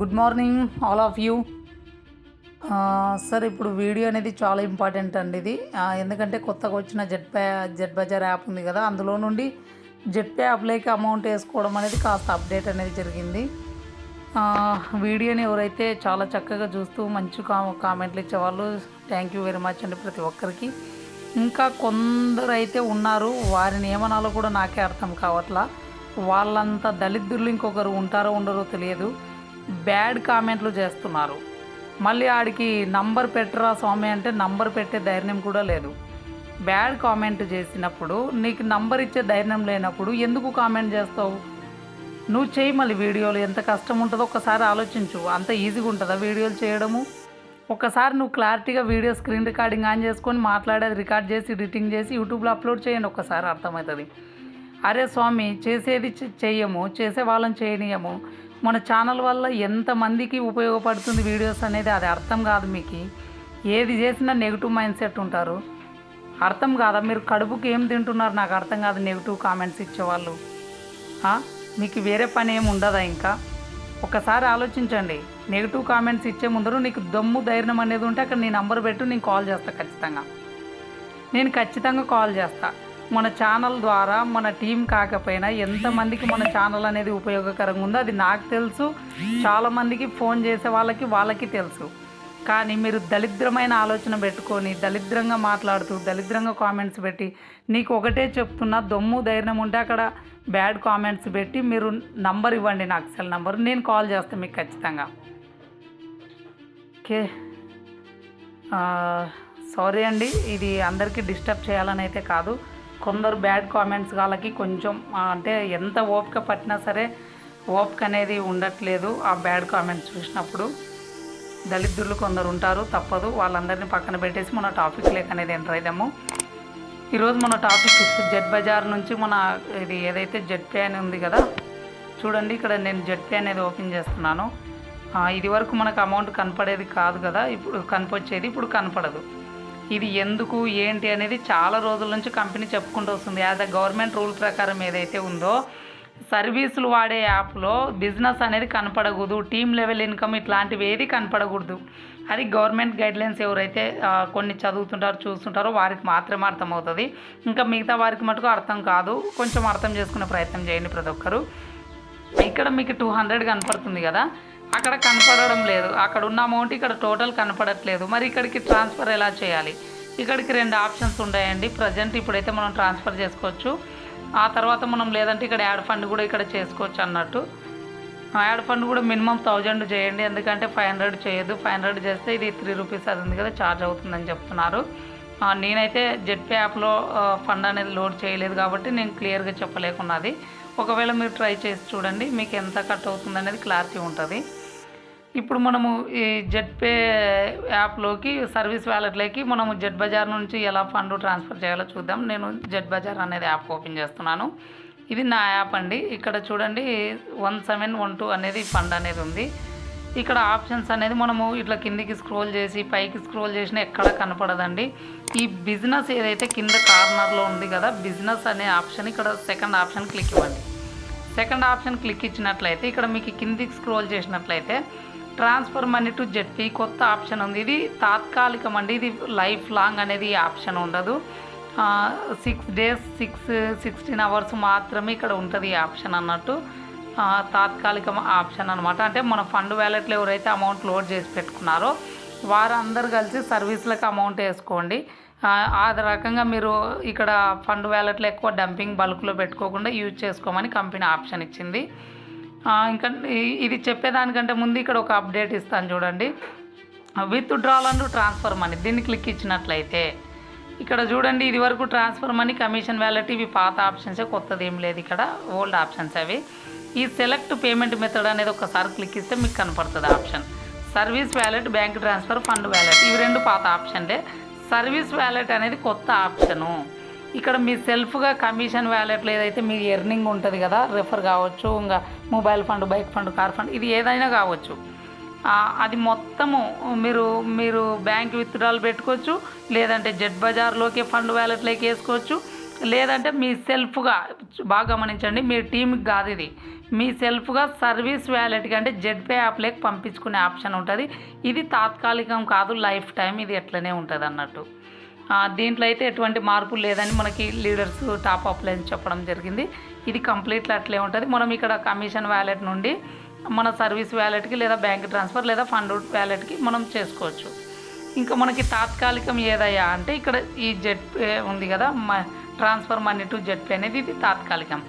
Good morning all of you. Sir ఇప్పుడు video అనేది చాలా ఇంపార్టెంట్ అండి ఇది. ఎందుకంటే కొత్తగా వచ్చిన Z pay Z bazaar app ఉంది కదా అందులో నుండి జెడ్ పే యాప్లోకి అమౌంట్ వేసుకోవడం అనేది కాస్త అప్డేట్ అనేది జరిగింది. వీడియోని ఎవరైతే చాలా చక్కగా చూస్తూ మంచి కా కామెంట్లు ఇచ్చేవాళ్ళు థ్యాంక్ యూ వెరీ మచ్ అండి ప్రతి ఒక్కరికి. ఇంకా కొందరు అయితే ఉన్నారు వారిని ఏమనాలో కూడా నాకే అర్థం కావట్లా. వాళ్ళంత దళిద్రులు ఇంకొకరు ఉంటారో ఉండరో తెలియదు. బ్యాడ్ కామెంట్లు చేస్తున్నారు. మళ్ళీ ఆడికి నంబర్ పెట్టరా స్వామి అంటే నంబర్ పెట్టే ధైర్యం కూడా లేదు. బ్యాడ్ కామెంట్ చేసినప్పుడు నీకు నంబర్ ఇచ్చే ధైర్యం లేనప్పుడు ఎందుకు కామెంట్ చేస్తావు? నువ్వు చేయి మళ్ళీ వీడియోలు ఎంత కష్టం ఉంటుందో ఒక్కసారి ఆలోచించు. అంత ఈజీగా ఉంటుందా వీడియోలు చేయడము? ఒకసారి నువ్వు క్లారిటీగా వీడియో స్క్రీన్ రికార్డింగ్ ఆన్ చేసుకొని మాట్లాడేది రికార్డ్ చేసి ఎడిటింగ్ చేసి యూట్యూబ్లో అప్లోడ్ చేయండి ఒకసారి అర్థమవుతుంది. అరే స్వామి చేసేది చెయ్యము చేసే వాళ్ళని చేయనీయము. మన ఛానల్ వల్ల ఎంతమందికి ఉపయోగపడుతుంది వీడియోస్ అనేది అది అర్థం కాదు మీకు. ఏది చేసినా నెగిటివ్ మైండ్ సెట్ ఉంటారు. అర్థం కాదా? మీరు కడుపుకి ఏం తింటున్నారు? నాకు అర్థం కాదు నెగిటివ్ కామెంట్స్ ఇచ్చేవాళ్ళు. మీకు వేరే పని ఏమి ఉండదా ఇంకా? ఒకసారి ఆలోచించండి. నెగిటివ్ కామెంట్స్ ఇచ్చే ముందర నీకు దమ్ము ధైర్యం అనేది ఉంటే అక్కడ నీ నంబర్ పెట్టు నేను కాల్ చేస్తా ఖచ్చితంగా. నేను ఖచ్చితంగా కాల్ చేస్తా. మన ఛానల్ ద్వారా మన టీం కాకపోయినా ఎంతమందికి మన ఛానల్ అనేది ఉపయోగకరంగా ఉందో అది నాకు తెలుసు. చాలామందికి ఫోన్ చేసే వాళ్ళకి వాళ్ళకి తెలుసు. కానీ మీరు దరిద్రమైన ఆలోచన పెట్టుకొని దరిద్రంగా మాట్లాడుతూ దరిద్రంగా కామెంట్స్ పెట్టి నీకు ఒకటే చెప్తున్నా దొమ్ము ధైర్యం ఉంటే అక్కడ బ్యాడ్ కామెంట్స్ పెట్టి మీరు నంబర్ ఇవ్వండి నాకు సెల్ నంబర్ నేను కాల్ చేస్తాను మీకు ఖచ్చితంగా. ఓకే. సారీ అండి ఇది అందరికీ డిస్టర్బ్ చేయాలని అయితే కాదు. కొందరు బ్యాడ్ కామెంట్స్ వాళ్ళకి కొంచెం అంటే ఎంత ఓపిక పట్టినా సరే ఓపిక అనేది ఉండట్లేదు ఆ బ్యాడ్ కామెంట్స్ చూసినప్పుడు. దళితులు కొందరు ఉంటారు తప్పదు. వాళ్ళందరినీ పక్కన పెట్టేసి మన టాపిక్ లేక అనేది ఎంటర్ అయిదాము ఈరోజు మన టాపిక్ జెడ్ బజార్ నుంచి మన ఇది ఏదైతే జెడ్ పే అని ఉంది కదా చూడండి ఇక్కడ నేను జెడ్ పే అనేది ఓపెన్ చేస్తున్నాను. ఇది వరకు మనకు అమౌంట్ కనపడేది కాదు కదా ఇప్పుడు కనపొచ్చేది ఇప్పుడు కనపడదు. ఇది ఎందుకు ఏంటి అనేది చాలా రోజుల నుంచి కంపెనీ చెప్పుకుంటూ వస్తుంది. యాజ్ అ గవర్నమెంట్ రూల్ ప్రకారం ఏదైతే ఉందో సర్వీసులు వాడే యాప్లో బిజినెస్ అనేది కనపడకూడదు టీమ్ లెవెల్ ఇన్కమ్ ఇట్లాంటివి ఏది కనపడకూడదు. అది గవర్నమెంట్ గైడ్లైన్స్ ఎవరైతే కొన్ని చదువుతుంటారో చూస్తుంటారో వారికి మాత్రమే అర్థమవుతుంది. ఇంకా మిగతా వారికి మటుకు అర్థం కాదు. కొంచెం అర్థం చేసుకునే ప్రయత్నం చేయండి ప్రతి ఒక్కరు. ఇక్కడ మీకు టూ హండ్రెడ్ కనపడుతుంది కదా? అక్కడ కనపడడం లేదు. అక్కడ ఉన్న అమౌంట్ ఇక్కడ టోటల్ కనపడట్లేదు. మరి ఇక్కడికి ట్రాన్స్ఫర్ ఎలా చేయాలి? ఇక్కడికి రెండు ఆప్షన్స్ ఉన్నాయండి. ప్రజెంట్ ఇప్పుడైతే మనం ట్రాన్స్ఫర్ చేసుకోవచ్చు. ఆ తర్వాత మనం లేదంటే ఇక్కడ యాడ్ ఫండ్ కూడా ఇక్కడ చేసుకోవచ్చు అన్నట్టు. యాడ్ ఫండ్ కూడా మినిమం థౌజండ్ చేయండి. ఎందుకంటే ఫైవ్ హండ్రెడ్ చేయొద్దు. ఫైవ్ హండ్రెడ్ చేస్తే ఇది త్రీ రూపీస్ అది ఉంది కదా ఛార్జ్ అవుతుందని చెప్తున్నారు. నేనైతే జెడ్పే యాప్లో ఫండ్ అనేది లోడ్ చేయలేదు కాబట్టి నేను క్లియర్గా చెప్పలేకున్నది. ఒకవేళ మీరు ట్రై చేసి చూడండి మీకు ఎంత కట్ అవుతుంది అనేది క్లారిటీ ఉంటుంది. ఇప్పుడు మనము ఈ జెడ్ పే యాప్లోకి సర్వీస్ వ్యాలెట్లోకి మనము జెడ్ బజార్ నుంచి ఎలా ఫండ్ ట్రాన్స్ఫర్ చేయాలో చూద్దాం. నేను జెడ్ బజార్ అనేది యాప్ ఓపెన్ చేస్తున్నాను. ఇది నా యాప్ అండి. ఇక్కడ చూడండి వన్ సెవెన్ వన్ టూ అనేది ఫండ్ అనేది ఉంది. ఇక్కడ ఆప్షన్స్ అనేది మనము ఇట్లా కిందికి స్క్రోల్ చేసి పైకి స్క్రోల్ చేసినా ఎక్కడ కనపడదండి. ఈ బిజినెస్ ఏదైతే కింద కార్నర్లో ఉంది కదా బిజినెస్ అనే ఆప్షన్ ఇక్కడ సెకండ్ ఆప్షన్ క్లిక్ ఇవ్వండి. సెకండ్ ఆప్షన్ క్లిక్ ఇచ్చినట్లయితే ఇక్కడ మీకు కిందికి స్క్రోల్ చేసినట్లయితే ట్రాన్స్ఫర్ మనీ టు జెడ్పీ కొత్త ఆప్షన్ ఉంది. ఇది తాత్కాలికం అండి ఇది లైఫ్ లాంగ్ అనేది ఆప్షన్ ఉండదు. Six days six sixteen hours మాత్రమే ఇక్కడ ఉంటుంది ఈ ఆప్షన్ అన్నట్టు. తాత్కాలిక ఆప్షన్ అనమాట అంటే మన ఫండ్ వ్యాలెట్లో ఎవరైతే అమౌంట్ లోడ్ చేసి పెట్టుకున్నారో వారందరూ కలిసి సర్వీస్లకు అమౌంట్ వేసుకోండి. ఆ, రకంగా మీరు ఇక్కడ ఫండ్ వ్యాలెట్లో ఎక్కువ డంపింగ్ బల్క్లో పెట్టుకోకుండా యూజ్ చేసుకోమని కంపెనీ ఆప్షన్ ఇచ్చింది. ఇంకా ఇది చెప్పేదానికంటే ముందు ఇక్కడ ఒక అప్డేట్ ఇస్తాను చూడండి. Withdrawal and transfer money దీన్ని క్లిక్ ఇచ్చినట్లయితే. ఇక్కడ చూడండి ఇది వరకు ట్రాన్స్ఫర్ మనీ కమిషన్ వ్యాలెట్ ఇవి పాత ఆప్షన్సే కొత్తది ఏం లేదు ఇక్కడ ఓల్డ్ ఆప్షన్స్ అవి. ఈ సెలెక్ట్ పేమెంట్ మెథడ్ అనేది ఒకసారి క్లిక్ ఇస్తే మీకు కనపడుతుంది option. Service wallet bank transfer fund wallet ఇవి రెండు పాత ఆప్షన్లే. సర్వీస్ వ్యాలెట్ అనేది కొత్త ఆప్షను. ఇక్కడ మీ సెల్ఫ్గా కమిషన్ వ్యాలెట్లో ఏదైతే మీ ఎర్నింగ్ ఉంటుంది కదా రెఫర్ కావచ్చు ఇంకా mobile fund bike fund car fund ఇది ఏదైనా కావచ్చు. అది మొత్తము మీరు మీరు బ్యాంక్ విత్డ్రాల్ పెట్టుకోవచ్చు లేదంటే జెడ్ బజార్లోకి ఫండ్ వ్యాలెట్లోకి వేసుకోవచ్చు లేదంటే మీ సెల్ఫ్గా బాగా గమనించండి మీ టీంకి కాదు ఇది. మీ సెల్ఫ్గా సర్వీస్ వ్యాలెట్కి అంటే జెడ్పే యాప్లోకి పంపించుకునే ఆప్షన్ ఉంటుంది. ఇది తాత్కాలికం కాదు లైఫ్ టైం ఇది ఎట్లనే ఉంటుంది అన్నట్టు దీంట్లో అయితే ఎటువంటి మార్పు లేదని మనకి లీడర్స్ టాప్ అప్ లైన్ చెప్పడం జరిగింది. ఇది కంప్లీట్లీ అట్లే ఉంటుంది. మనం ఇక్కడ కమిషన్ వ్యాలెట్ నుండి మన సర్వీస్ వ్యాలెట్కి లేదా బ్యాంక్ ట్రాన్స్ఫర్ లేదా ఫండ్ వ్యాలెట్కి మనం చేసుకోవచ్చు. ఇంకా మనకి తాత్కాలికం ఏదయ్యా అంటే ఇక్కడ ఈ జెడ్ పే ఉంది కదా transfer money to Z pay అనేది ఇది తాత్కాలికం.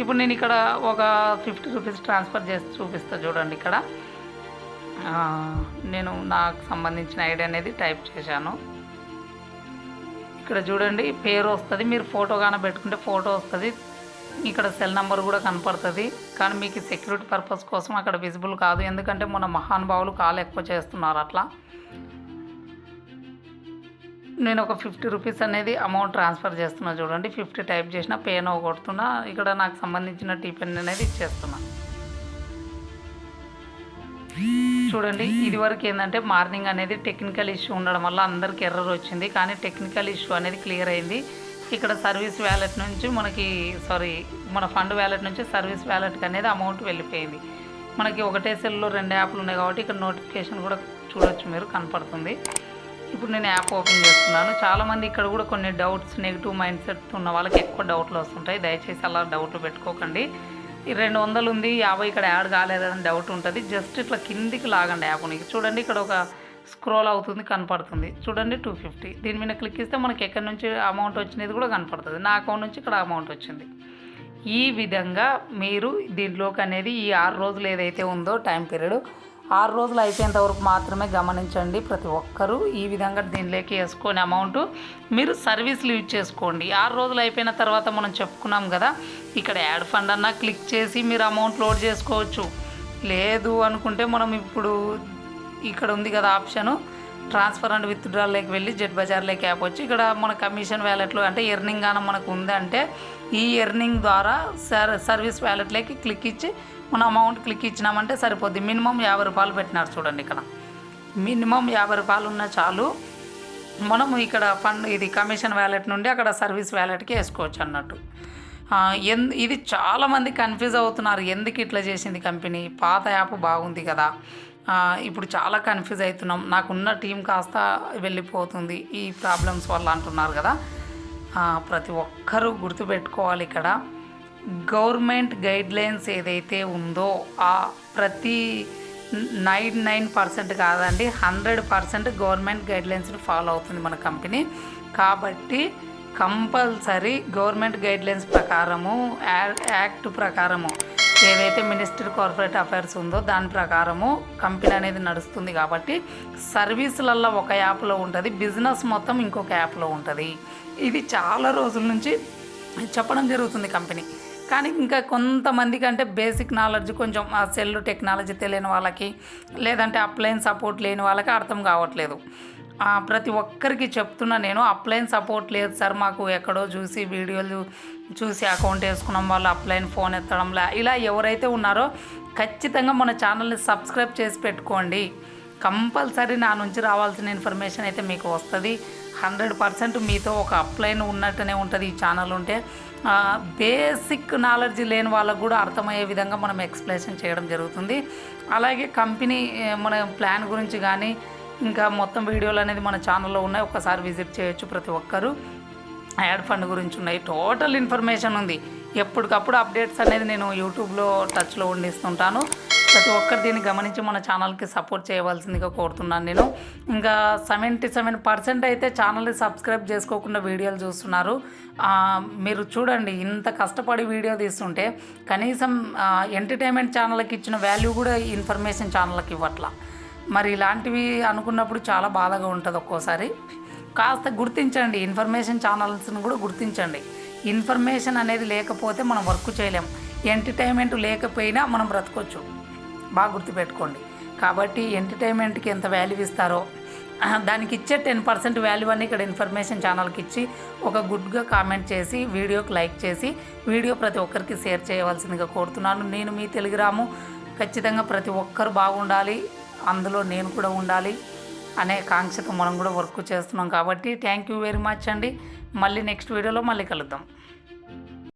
ఇప్పుడు నేను ఇక్కడ ఒక ఫిఫ్టీ రూపీస్ ట్రాన్స్ఫర్ చేసి చూపిస్తా చూడండి ఇక్కడ. నేను నాకు సంబంధించిన ఐడి అనేది టైప్ చేశాను. ఇక్కడ చూడండి పేరు వస్తుంది. మీరు ఫోటో కానీ పెట్టుకుంటే ఫోటో వస్తుంది. ఇక్కడ సెల్ నెంబర్ కూడా కనపడుతుంది. కానీ మీకు సెక్యూరిటీ పర్పస్ కోసం అక్కడ విజిబుల్ కాదు. ఎందుకంటే మన మహానుభావులు కాల్ ఎక్కువ చేస్తున్నారు అట్లా. నేను ఒక ఫిఫ్టీ రూపీస్ అనేది అమౌంట్ ట్రాన్స్ఫర్ చేస్తున్నా చూడండి. ఫిఫ్టీ టైప్ చేసిన పే నో కొడుతున్నా. ఇక్కడ నాకు సంబంధించిన టిఫిన్ అనేది ఇచ్చేస్తున్నా. చూడండి ఇది వరకు ఏంటంటే మార్నింగ్ అనేది టెక్నికల్ ఇష్యూ ఉండడం వల్ల అందరికి ఎర్రర్ వచ్చింది. కానీ టెక్నికల్ ఇష్యూ అనేది క్లియర్ అయింది. ఇక్కడ సర్వీస్ వ్యాలెట్ నుంచి మనకి సారీ మన ఫండ్ వ్యాలెట్ నుంచి సర్వీస్ వ్యాలెట్కి అనేది అమౌంట్ వెళ్ళిపోయింది. మనకి ఒకటే సెల్లో రెండు యాప్లు ఉన్నాయి కాబట్టి ఇక్కడ నోటిఫికేషన్ కూడా చూడొచ్చు మీరు కనపడుతుంది. ఇప్పుడు నేను యాప్ ఓపెన్ చేస్తున్నాను. చాలామంది ఇక్కడ కూడా కొన్ని డౌట్స్ నెగిటివ్ మైండ్ సెట్ ఉన్న వాళ్ళకి ఎక్కువ డౌట్లు వస్తుంటాయి. దయచేసి అలా డౌట్లు పెట్టుకోకండి. రెండు వందలు ఉంది యాభై ఇక్కడ యాడ్ కాలేదని డౌట్ ఉంటుంది. జస్ట్ ఇట్లా కిందికి లాగండి యాప్ని చూడండి ఇక్కడ ఒక స్క్రోల్ అవుతుంది కనపడుతుంది. చూడండి టూ ఫిఫ్టీ దీని మీద క్లిక్ ఇస్తే మనకి ఎక్కడి నుంచి అమౌంట్ వచ్చినది కూడా కనపడుతుంది. నా అకౌంట్ నుంచి ఇక్కడ అమౌంట్ వచ్చింది. ఈ విధంగా మీరు దీంట్లోకి అనేది ఈ ఆరు రోజులు ఏదైతే ఉందో టైం పీరియడ్ ఆరు రోజులు అయిపోయేంత వరకు మాత్రమే గమనించండి ప్రతి ఒక్కరూ. ఈ విధంగా దీనిలోకి వేసుకొని అమౌంట్ మీరు సర్వీస్లు యూజ్ చేసుకోండి. ఆరు రోజులు అయిపోయిన తర్వాత మనం చెప్పుకున్నాం కదా ఇక్కడ యాడ్ ఫండ్ అన్నా క్లిక్ చేసి మీరు అమౌంట్ లోడ్ చేసుకోవచ్చు. లేదు అనుకుంటే మనం ఇప్పుడు ఇక్కడ ఉంది కదా ఆప్షను ట్రాన్స్ఫర్ అండ్ విత్డ్రాల్లోకి వెళ్ళి జెడ్ బజార్లోకి యాప్ వచ్చి ఇక్కడ మన కమిషన్ వ్యాలెట్లో అంటే ఎర్నింగ్ అన్న మనకు ఉందంటే ఈ ఎర్నింగ్ ద్వారా సర్ సర్వీస్ వ్యాలెట్లోకి క్లిక్ ఇచ్చి మనం అమౌంట్ క్లిక్ ఇచ్చినామంటే సరిపోద్ది. మినిమం యాభై రూపాయలు పెట్టినారు చూడండి ఇక్కడ. మినిమం యాభై రూపాయలు ఉన్న చాలు. మనం ఇక్కడ ఫండ్ ఇది కమిషన్ వ్యాలెట్ నుండి అక్కడ సర్వీస్ వ్యాలెట్కి వేసుకోవచ్చు అన్నట్టు. ఎన్ ఇది చాలామంది కన్ఫ్యూజ్ అవుతున్నారు. ఎందుకు ఇట్లా చేసింది కంపెనీ పాత యాప్ బాగుంది కదా. ఇప్పుడు చాలా కన్ఫ్యూజ్ అవుతున్నాం. నాకున్న టీం కాస్త వెళ్ళిపోతుంది. ఈ ప్రాబ్లమ్స్ వల్ల అంటున్నారు కదా. ప్రతి ఒక్కరూ గుర్తుపెట్టుకోవాలి ఇక్కడ. గవర్నమెంట్ గైడ్లైన్స్ ఏదైతే ఉందో ఆ ప్రతి నైన్ నైన్ పర్సెంట్ కాదండి హండ్రెడ్ పర్సెంట్ గవర్నమెంట్ గైడ్లైన్స్ని ఫాలో అవుతుంది మన కంపెనీ. కాబట్టి కంపల్సరీ గవర్నమెంట్ గైడ్లైన్స్ ప్రకారము యా- యాక్ట్ ప్రకారము ఏదైతే మినిస్టర్ కార్పొరేట్ అఫైర్స్ ఉందో దాని ప్రకారము కంపెనీ అనేది నడుస్తుంది కాబట్టి సర్వీసులల్లో ఒక యాప్లో ఉంటుంది బిజినెస్ మొత్తం ఇంకొక యాప్లో ఉంటుంది. ఇది చాలా రోజుల నుంచి చెప్పడం జరుగుతుంది కంపెనీ. కానీ ఇంకా కొంతమందికి అంటే బేసిక్ నాలెడ్జ్ కొంచెం ఆ సెల్ టెక్నాలజీ తెలియని వాళ్ళకి లేదంటే అప్లైన్ సపోర్ట్ లేని వాళ్ళకి అర్థం కావట్లేదు. ప్రతి ఒక్కరికి చెప్తున్నా నేను అప్లైన్ సపోర్ట్ లేదు సార్ మాకు ఎక్కడో చూసి వీడియోలు చూసి అకౌంట్ వేసుకున్నాం వాళ్ళు అప్లైన్ ఫోన్ ఎత్తడంలా ఇలా ఎవరైతే ఉన్నారో ఖచ్చితంగా మన ఛానల్ని సబ్స్క్రైబ్ చేసి పెట్టుకోండి. కంపల్సరీ నా నుంచి రావాల్సిన ఇన్ఫర్మేషన్ అయితే మీకు వస్తుంది. హండ్రెడ్ పర్సెంట్ మీతో ఒక అప్లైన్ ఉన్నట్టునే ఉంటుంది ఈ ఛానల్ ఉంటే. బేసిక్ నాలెడ్జ్ లేని వాళ్ళకు కూడా అర్థమయ్యే విధంగా మనం ఎక్స్ప్లెనేషన్ చేయడం జరుగుతుంది. అలాగే కంపెనీ మన ప్లాన్ గురించి కానీ ఇంకా మొత్తం వీడియోలు అనేది మన ఛానల్లో ఉన్నాయి. ఒకసారి విజిట్ చేయొచ్చు ప్రతి ఒక్కరూ. యాడ్ ఫండ్ గురించి ఉన్నాయి. టోటల్ ఇన్ఫర్మేషన్ ఉంది. ఎప్పటికప్పుడు అప్డేట్స్ అనేది నేను యూట్యూబ్లో టచ్లో ఉండిస్తుంటాను. ప్రతి ఒక్కరు దీన్ని గమనించి మన ఛానల్కి సపోర్ట్ చేయవలసిందిగా కోరుతున్నాను నేను. ఇంకా సెవెంటీ సెవెన్ పర్సెంట్ అయితే ఛానల్ని సబ్స్క్రైబ్ చేసుకోకుండా వీడియోలు చూస్తున్నారు. మీరు చూడండి ఇంత కష్టపడి వీడియో తీస్తుంటే కనీసం ఎంటర్టైన్మెంట్ ఛానల్కి ఇచ్చిన వాల్యూ కూడా ఇన్ఫర్మేషన్ ఛానల్కి ఇవ్వట్లా. మరి ఇలాంటివి అనుకున్నప్పుడు చాలా బాధగా ఉంటుంది ఒక్కోసారి. కాస్త గుర్తించండి ఇన్ఫర్మేషన్ ఛానల్స్ని కూడా గుర్తించండి. ఇన్ఫర్మేషన్ అనేది లేకపోతే మనం వర్క్ చేయలేం. ఎంటర్టైన్మెంట్ లేకపోయినా మనం బ్రతకొచ్చు. బాగా గుర్తుపెట్టుకోండి. కాబట్టి ఎంటర్టైన్మెంట్కి ఎంత వాల్యూ ఇస్తారో దానికి ఇచ్చే టెన్ పర్సెంట్ వాల్యూ అని ఇక్కడ ఇన్ఫర్మేషన్ ఛానల్కి ఇచ్చి ఒక గుడ్గా కామెంట్ చేసి వీడియోకి లైక్ చేసి వీడియో ప్రతి ఒక్కరికి షేర్ చేయవలసిందిగా కోరుతున్నాను. నేను మీ తెలుగురాము ఖచ్చితంగా ప్రతి ఒక్కరు బాగుండాలి. అందులో నేను కూడా ఉండాలి అనే కాంక్షతో మనం కూడా వర్క్ చేస్తున్నాం. కాబట్టి థ్యాంక్ యూ వెరీ మచ్ అండి. మళ్ళీ నెక్స్ట్ వీడియోలో మళ్ళీ కలుద్దాం.